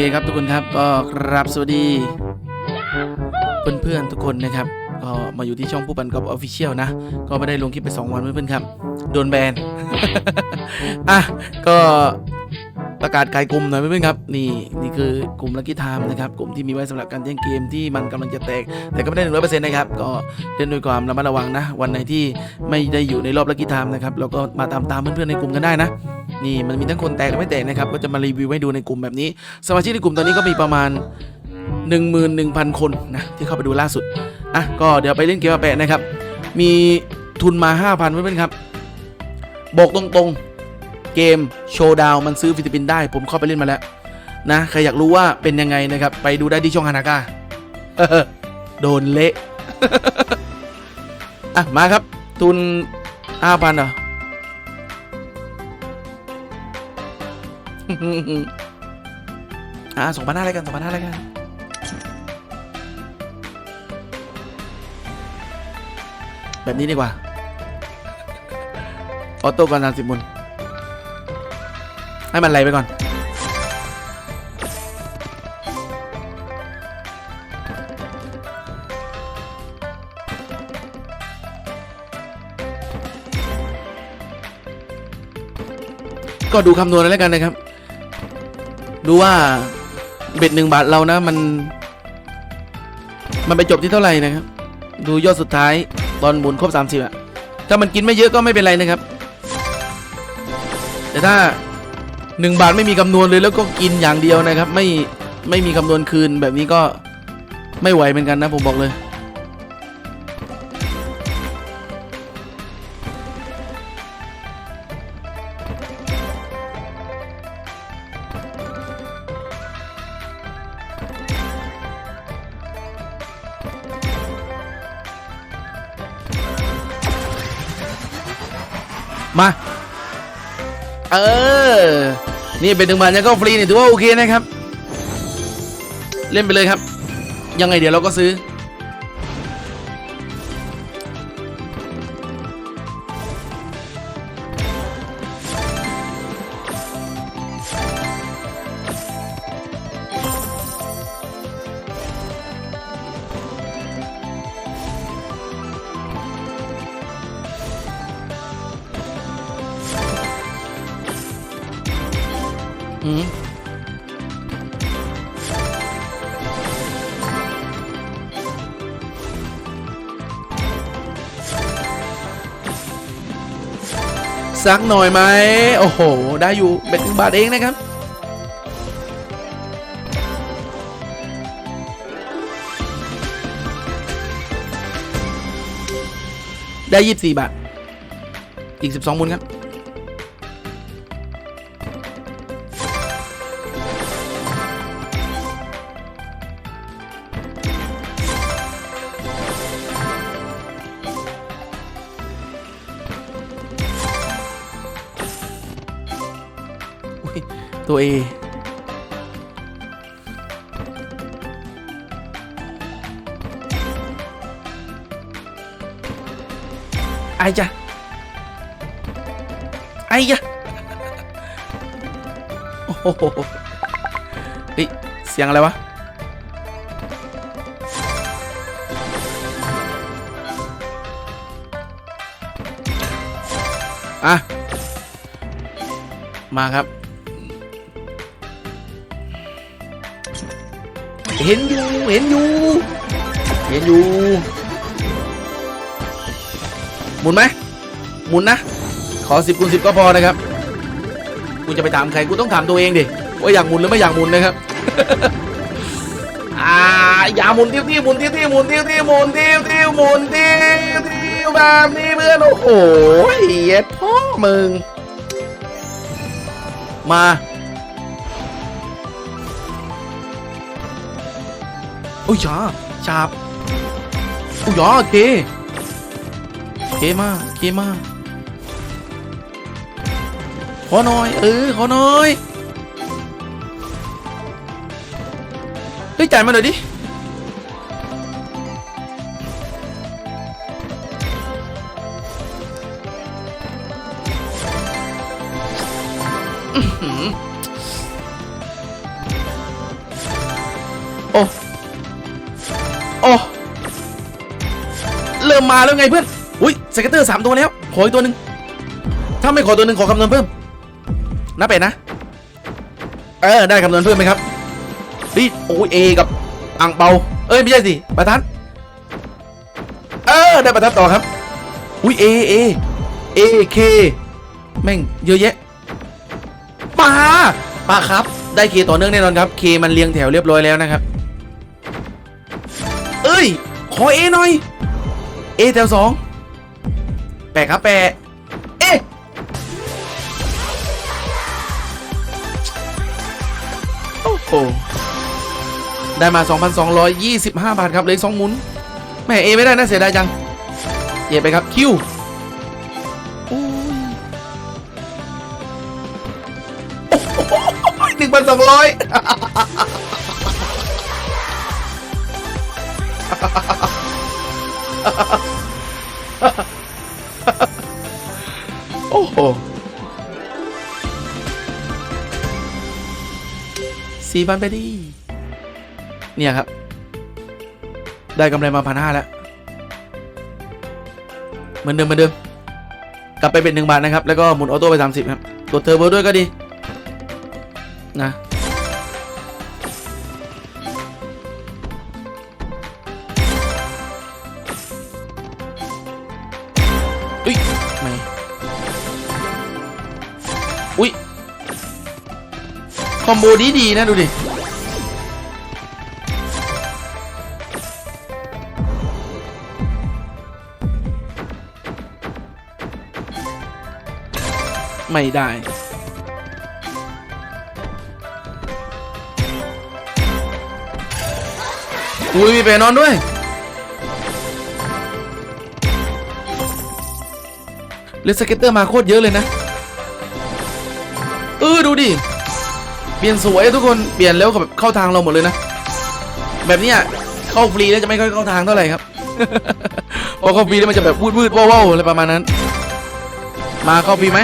เคครับทุกคนครับก็ครับสวัสดี เพื่อนๆทุกคนนะครับก็มาอยู่ที่ช่องผู้ปันกอบออฟฟิเชียลนะ ก็ไม่ได้ลงคลิปไป 2 วันเพื่อนๆครับ โดนแบนอะก็ประกาศขายกลุ่มหน่อยเพื่อนๆครับนี่นี่คือกลุ่มลักกี้ไทม์นะครับกลุ่มที่มีไว้สำหรับการแย่งเกมที่มันกำลังจะแตก แต่ก็ไม่ได้หนึ่งร้อยเปอร์เซ็นต์นะครับก็เล่นด้วยความระมัดระวังนะ วันไหนที่ไม่ได้อยู่ในรอบลักกี้ไทม์นะครับเราก็มาตามตามเพื่อนๆในกลุ่มกันได้นะ นี่มันมีทั้งคนแตกและไม่แตกนะครับ ก็จะมารีวิวให้ดูในกลุ่มแบบนี้ สมาชิกในกลุ่มตอนนี้ก็มีประมาณ 11,000 คนนะที่เข้าไปดูล่าสุด อะก็เดี๋ยวไปเล่นเกมแปะนะครับ มีทุนมา 5,000เพื่อนๆครับ บอกตรงๆ เกมโชว์ดาวมันซื้อฟิลิปปินส์ได้ ผมเข้าไปเล่นมาแล้วนะใครอยากรู้ว่าเป็นยังไงนะครับ ไปดูได้ที่ช่องฮานาก้าโดนเละอะมาครับ ทุน5,000เหรอ อะสองพันห้าอะไรกันสองพันห้าอะไรกันแบบนี้ดีกว่า ออโต้ก่อนสามสิบมุนให้มันไหลไปก่อน ก็ดูคำนวณแล้วกันนะครับ ดูว่าเบ็ดหนึ่งบาทเรานะมัน มันไปจบที่เท่าไหร่นะครับ ดูยอดสุดท้ายตอนหมุนครบ 30อะถ้ามันกินไม่เยอะก็ไม่เป็นไรนะครับ แต่ถ้า 1 บาทไม่มีคำนวณเลยแล้วก็กินอย่างเดียวนะครับ ไม่ไม่มีคำนวณคืนแบบนี้ก็ไม่ไหวเหมือนกันนะผมบอกเลย เออ นี่เป็นถึงบาทยังก็ฟรีนี่ถือว่าโอเคนะครับ เล่นไปเลยครับ ยังไงเดี๋ยวเราก็ซื้อ สักหน่อยไหมโอ้โห ได้อยู่เป็นถึงบาทเองนะครับ ได้ยี่สิบสี่บาท อีกสิบสองมูลครับ ตัวเอไอ้จ้ะไอ้จ้ะโอ้โหเฮ้ยเสียงอะไรวะอะมาครับ เห็นอยู่ เห็นอยู่ เห็นอยู่ หมุนไหม หมุนนะ ขอสิบคูณสิบก็พอนะครับ กูจะไปถามใคร กูต้องถามตัวเองดิ ว่าอยากหมุนหรือไม่อยากหมุนนะครับ อ่า อย่าหมุนเติ้ยวเติ้ยวหมุนเติ้ยวเติ้ยวหมุนเติ้ยวเติ้ยวหมุนเติ้วติ้วหมุนติ้วติ้วแบบนี้เพื่อน โอ้โหเย็ดพ่อมึง มา โอ้ยชาชาบโอ้ยโอเคเคมาเคมาขอหน่อย เออขอหน่อยเฮ้ยจ่ายมาหน่อยดิอื้อหือ ริ่มมาแล้วไงเพื่อน อุ้ยสเกตเตอร์สามตัวแล้ว ขออีกตัวหนึ่งถ้าไม่ขอตัวหนึ่งขอคำนวณเพิ่มนับเป็ดนะ เออได้คำนวณเพิ่มไหมครับนี่โอ้ยเอกับอ่างเปา เอ้ยไม่ใช่สิประทัดเออได้ประทัดต่อครับ อุ้ยเอเอเอเคแม่งเยอะแยะมามาครับ ได้เคต่อเนื่องแน่นอนครับเคมันเรียงแถวเรียบร้อยแล้วนะครับ เอ้ยขอเอหน่อย เอแถวสองแปะครับแปะเอ๊โอ้โหได้มา 2,225 บาทครับเลยสองหมุนแม่เอไม่ได้นะเสียดายจังเย่ไปครับคิวหนึ่งพันสองร้อย โอ้โหสี่พันไปดิ เนี่ยครับ ได้กำไรมาพันห้าแล้ว เหมือนเดิมเหมือนเดิม กลับไปเป็นหนึ่งบาทนะครับ แล้วก็หมุนออโต้ไปสามสิบครับ กดเทอร์โบด้วยก็ดี นะ อุ้ยคอมโบดีดีนะดูดิไม่ได้ อุ้ยมีเปนอนด้วย เลสเกตเตอร์มาโคตรเยอะเลยนะ ดิ เปลี่ยนสวยอะทุกคน เปลี่ยนแล้วก็แบบเข้าทางเราหมดเลยนะ แบบเนี้ยเข้าฟรีแล้วจะไม่ค่อยเข้าทางเท่าไหร่ครับ พอเข้าฟรีแล้วมันจะแบบวืดวืดๆว่าวๆอะไรประมาณนั้น มาเข้าฟรีไหม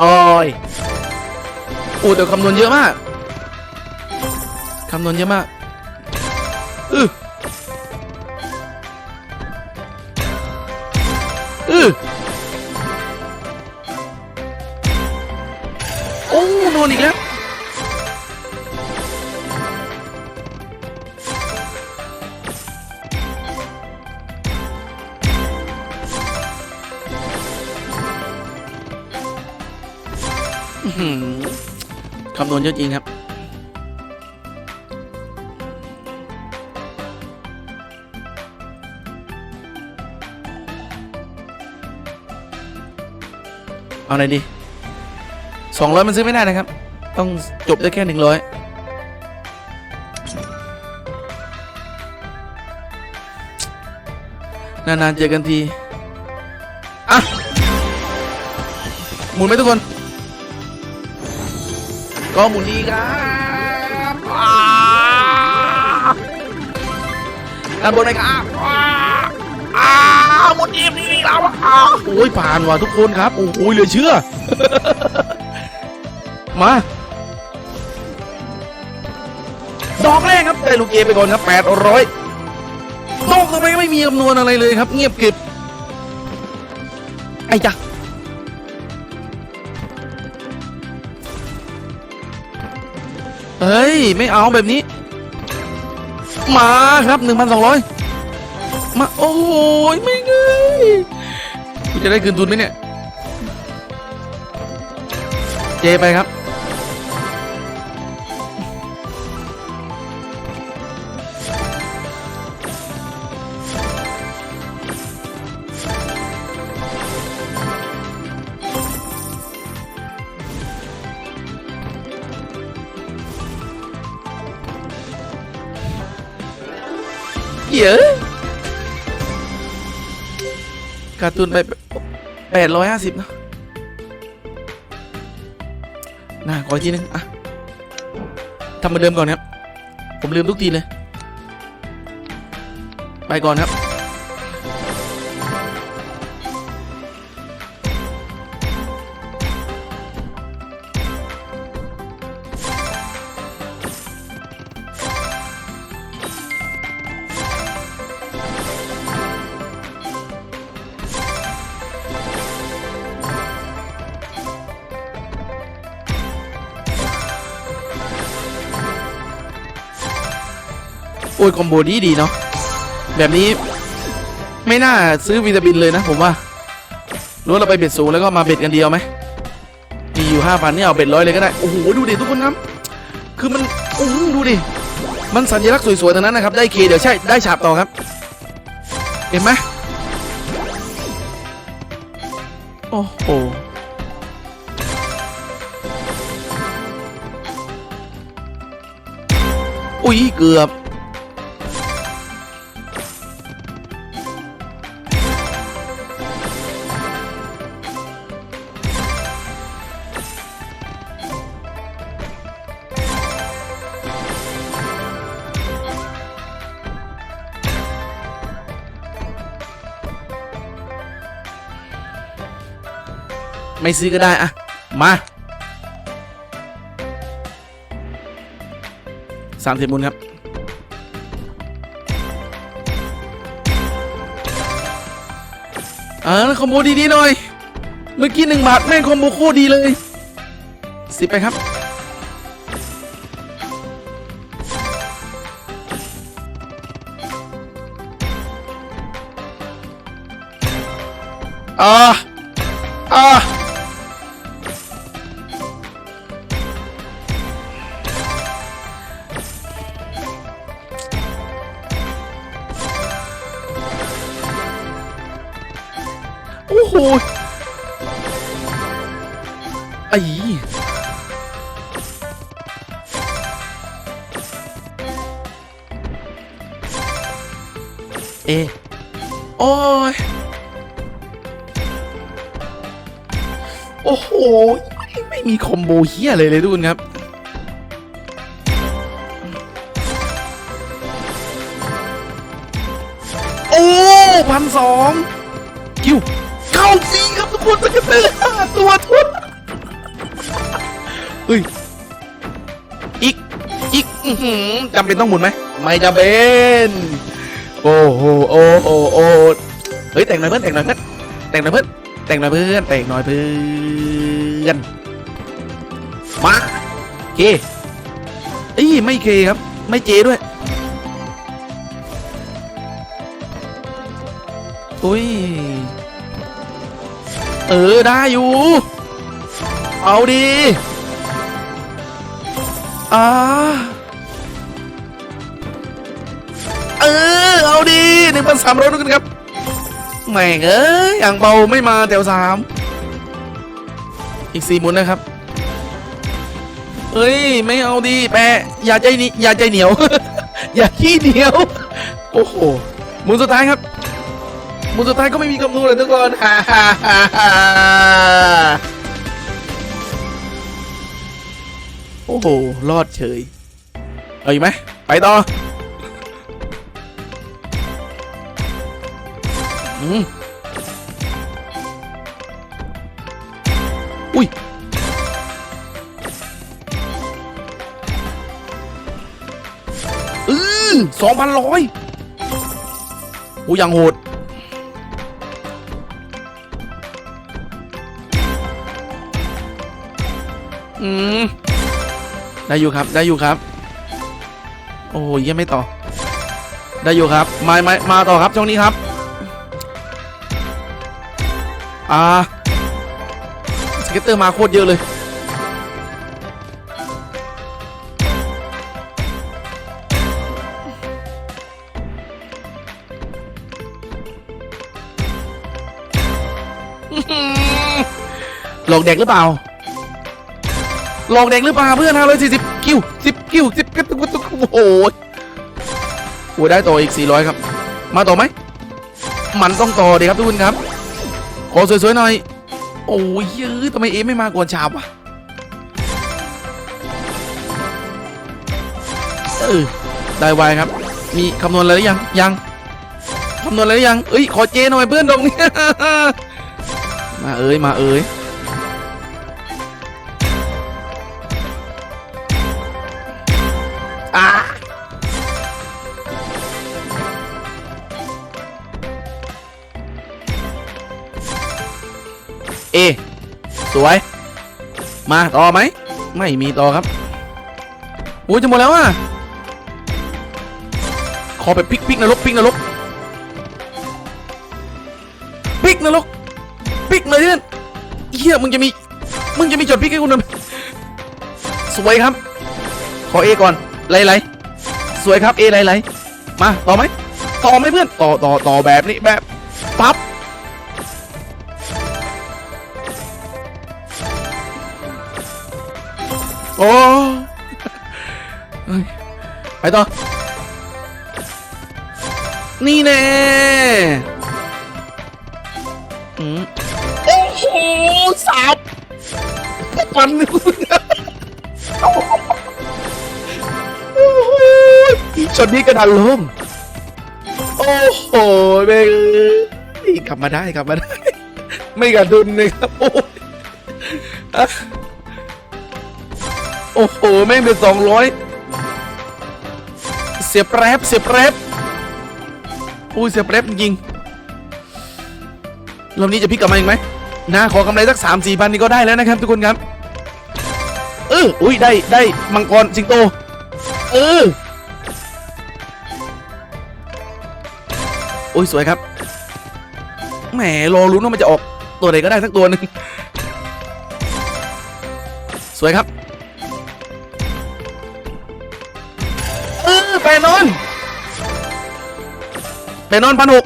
โอ้ยโอ้แต่คำนวณเยอะมาก คำนวณเยอะมาก อืออือโอ้โดนอีกแล้วคำนวณเยอะจริงครับ เอาไหนดีสองร้อยมันซื้อไม่ได้นะครับ ต้องจบได้แค่หนึ่งร้อยนานๆเจอกันที อะ หมุนไหมทุกคน ก็หมุนดีครับอ่าด้านบนเลยครับอ่าาหมุนดีมีอีกแล้วอ่าโอ้ยผ่านว่ะทุกคนครับ โอ้โหเหลือเชื่อ มาดอกแรกครับได้ลูกเอไปก่อนครับแปดร้อยดอกต่อไปไม่มีคำนวณอะไรเลยครับ เงียบกริบไอ้จ๊ะเฮ้ย ไม่เอาแบบนี้ มาครับหนึ่งพันสองร้อย มา โอ้ยไม่ไงยกูจะได้คืนทุนไหมเนี่ย เจไปครับ การ์ตูนไปแปดร้อยห้าสิบนะน่าขออีกทีนึงอะทำเหมือนเดิมก่อนครับ ผมลืมทุกทีเลย ไปก่อนครับ โอ้ยคอมโบดีดีเนาะแบบนี้ไม่น่าซื้อวิตามินเลยนะผมว่ารู้เราไปเบ็ดสูงแล้วก็มาเบ็ดกันเดียวไหมมีอยู่ห้าพันนี่เอาเบ็ดร้อยเลยก็ได้โอ้โหดูดิทุกคนครับคือมันโอ้โหดูดิมันสัญลักษณ์สวยๆทั้งนั้นนะครับได้เคเดี๋ยวใช่ได้ฉาบต่อครับเห็นไหมโอ้โหอุ้ยเกือบ ไม่ซื้อก็ได้อะมาสามสิบมูลครับอ่าคอมโบดีๆหน่อย เมื่อกี้หนึ่งบาท แม่งคอมโบโคตรดีเลยสิบไปครับอ่าอ่า เอโอ้ย โอ้โห ไม่มีคอมโบเฮียเลยเลยทุกคนครับ โอ้พันสองคิว เข้าจริงครับทุกคนสกัดเตอร์ตัวทุนเฮ้ย อีก อีกจำเป็นต้องหมุนไหม ไม่จำเป็น อ้โหโอ้โหโอ้เฮ้ยแต่งหน่อยเพื่อนแต่งหน่อยเพื่อนแต่งหน่อยเพื่อนแต่งหน่อยเพื่อนแต่งหน่อยเพื่อนมาเคเอ้ยไม่เคครับ ไม่เจด้วยอุ้ยเออได้อยู่ เอาดีอ่า เออเอาดีหนึ่งพันสามร้อยทุกคนครับแม่งเอ้ยอย่างเบาไม่มาแถวสามอีกสี่หมุนนะครับเอ้ยไม่เอาดีแปะอย่าใจนี้อย่าใจเหนียว อย่าขี้เหนียว โอ้โหหมุนสุดท้ายครับหมุนสุดท้ายก็ไม่มีคำนูเลยทุกคนฮ่าฮ่าฮ่าฮ่าโอ้โหรอดเฉย เอาอีกไหมไปต่อ อืมอุ้ย อือสองพันร้อยอู้ยังโหด อืม ได้อยู่ครับ ได้อยู่ครับ โอ้ยยังไม่ต่อ ได้อยู่ครับ มามามาต่อครับช่วงนี้ครับ อ่าสเก็ตเตอร์มาโคตรเยอะเลยหลอกเด็กหรือเปล่า หลอกเด็กหรือเปล่าเพื่อนห้าร้อยสี่สิบคิวสิบคิวสิบกระตุกกระตุกโอ้โหโอ้ได้ต่ออีกสี่ร้อยครับ มาต่อไหม มันต้องต่อดีครับทุกคนครับ อสวยๆหน่อย โอ้ยยื้อทำไมเอไม่มาก่อนชาบวะเออได้ไวครับ มีคำนวณอะไรหรือยัง ยังคำนวณอะไรหรือยัง เอ้ย ขอเจหน่อยเพื่อนตรงนี้ มาเอ้ย มาเอ้ย สวย มาต่อไหม ไม่มีต่อครับอุ้ยจะหมดแล้วอะอแบบพลิกพิกนรกพิกนรกพิกนรกพิกเลยเพื่อนเฮียมึงจะมี มึงจะมีจดพิกให้กูหน่อยสวยครับ ขอเอก่อนไหลไหลสวยครับเอไหลไหลมาต่อไหมต่อไหมเพื่อน ต่อต่อต่อแบบนี้แบบปั๊บ โอ้ยไปต่อ นี่แน่อืมโอ้โหสับมันโอ้โหช็อตนี้กระดันลมโอ้โหแม่งกลับมาได้กลับมาได้ ไม่กระดุนเลยครับโอ้ โอ้โห แม่งเป็นสองร้อยเสียบแรบเสียบแรบอุ้ยเสียเปรบจริงรอบนี้จะพลิกกลับมาอีกไหมนะขอกำไรสักสามสี่พันนี่ก็ได้แล้วนะครับ ทุกคนครับ เอออุ้ยได้ได้มังกรสิงโต เอออุ้ยสวยครับ แหมรอลุ้นว่ามันจะออกตัวไหนก็ได้สักตัวหนึ่งสวยครับ ไปนอนพันหก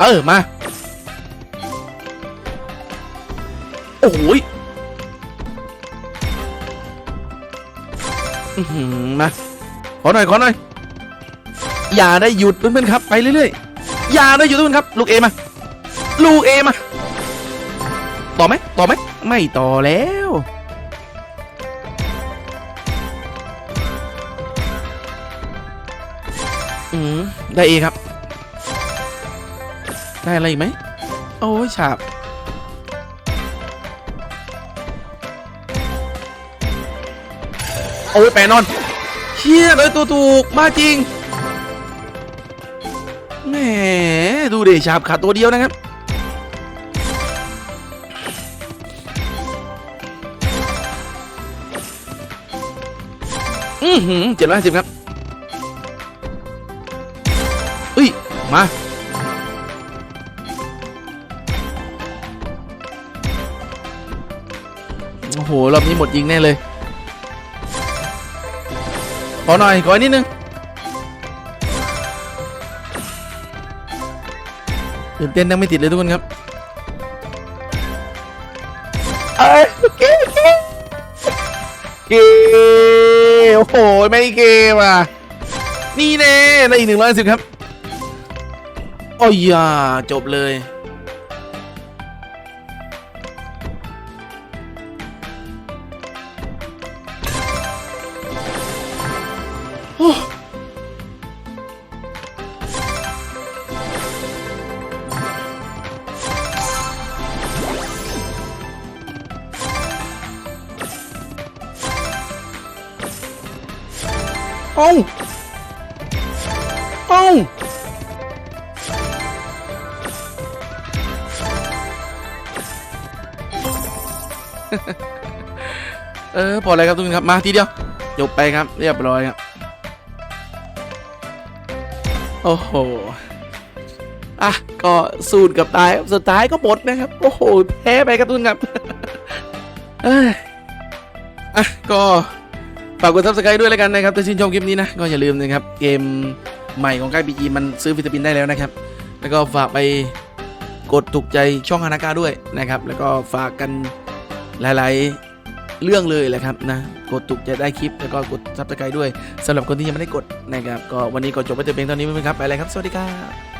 เออ มา โอ้โหยมาขอหน่อยขอหน่อย อย่าได้หยุดเพื่อนๆครับ ไปเรื่อยๆ อย่าได้หยุดเพื่อนๆครับ ลูกเอมา ลูกเอมา ต่อไหมต่อไหม ไม่ต่อแล้ว อืมได้เอครับ ได้อะไรอีกไหม โอ้ยฉาบโอ้ยแปรนอนเชี่ยเลยตัวถูกมาจริงแหมดูเดฉาบขาดตัวเดียวนะครับอือหือเจ็ดร้อยสิบครับ มา โอ้โห รอบนี้หมดยิงแน่เลย ขอหน่อย ขออีกนิดนึงตื่นเต้นนั่งไม่ติดเลยทุกคนครับเอ้ยเก๋เก๋เก๋โอ้โห ไม่เก๋ว่ะ นี่แน่ได้อีกหนึ่งร้อยสิบครับ อ้ยาจบเลย โอ้เอ้า พอเลยครับทุกคนครับมาทีเดียวจบไปครับเรียบร้อยครับโอ้โหอะก็สูตรกับตายสุดท้ายก็หมดนะครับโอ้โหแพ้ไปครับทุกคนครับเอออะก็ฝากกดซับสไครต์ด้วยแล้วกันนะครับถ้าชื่นชมคลิปนี้นะก็อย่าลืมนะครับเกมใหม่ของค่ายพีจีมันซื้อวิตามินได้แล้วนะครับ แล้วก็ฝากไปกดถูกใจช่องฮานาก้าด้วยนะครับ แล้วก็ฝากกันหลาย ๆ เรื่องเลยแหละครับนะกดถูกจะได้คลิปแล้วก็กดซับสไครต์ด้วยสำหรับคนที่ยังไม่ได้กดนะครับก็วันนี้ก็จบไปแต่เพียงเท่านี้เพื่อนๆครับไปเลยครับสวัสดีครับ